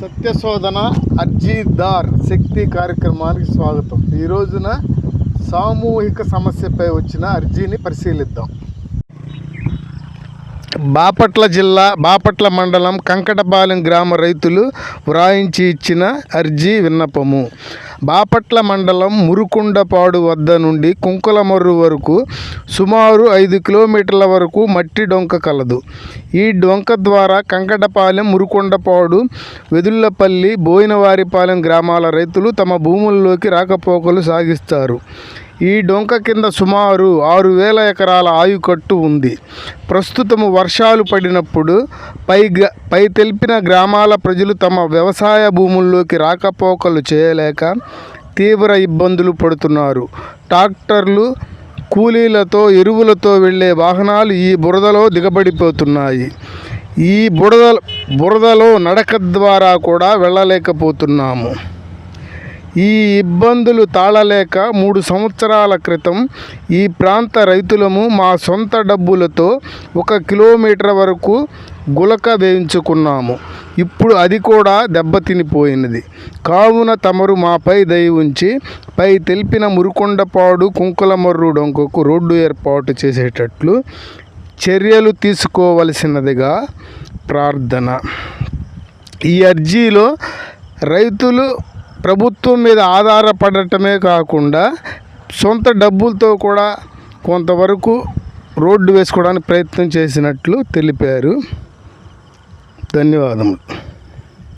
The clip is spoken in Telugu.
సత్యశోధన అర్జీదార్ శక్తి కార్యక్రమానికి స్వాగతం. ఈ రోజున సామూహిక సమస్యపై వచ్చిన అర్జీని పరిశీలిద్దాం. బాపట్ల జిల్లా బాపట్ల మండలం కంకటపాలెం గ్రామ రైతులు వ్రాయించి ఇచ్చిన అర్జీ విన్నపము. బాపట్ల మండలం మురుకుండపాడు వద్ద నుండి కుంకులమర్రు వరకు సుమారు ఐదు కిలోమీటర్ల వరకు మట్టి డొంక కలదు. ఈ డొంక ద్వారా కంకటపాలెం మురుకొండపాడు వెదుళ్ళపల్లి బోయినవారిపాలెం గ్రామాల రైతులు తమ భూముల్లోకి రాకపోకలు సాగిస్తారు. ఈ డొంక కింద సుమారు ఆరు వేల ఎకరాల ఆయుకట్టు ఉంది. ప్రస్తుతము వర్షాలు పడినప్పుడు పై గ- పై తెలిపిన గ్రామాల ప్రజలు తమ వ్యవసాయ భూముల్లోకి రాకపోకలు చేయలేక తీవ్ర ఇబ్బందులు పడుతున్నారు. ట్రాక్టర్లు కూలీలతో ఎరువులతో వెళ్ళే వాహనాలు ఈ బురదలో దిగబడిపోతున్నాయి. ఈ బురద బురదలో నడక ద్వారా కూడా వెళ్ళలేకపోతున్నాము. ఈ ఇబ్బందులు తాళలేక మూడు సంవత్సరాల క్రితం ఈ ప్రాంత రైతులము మా సొంత డబ్బులతో ఒక కిలోమీటర్ వరకు గులక వేయించుకున్నాము. ఇప్పుడు అది కూడా దెబ్బతినిపోయినది. కావున తమరు మాపై దయ ఉంచి పై తెలిపిన మురుకొండపాడు కుంకులమర్రు డొంకకు రోడ్డు ఏర్పాటు చేసేటట్లు చర్యలు తీసుకోవలసినదిగా ప్రార్థన. ఈ అర్జీలో రైతులు ప్రభుత్వం మీద ఆధారపడటమే కాకుండా సొంత డబ్బులతో కూడా కొంతవరకు రోడ్డు వేసుకోవడానికి ప్రయత్నం చేసినట్లు తెలిపారు. ధన్యవాదములు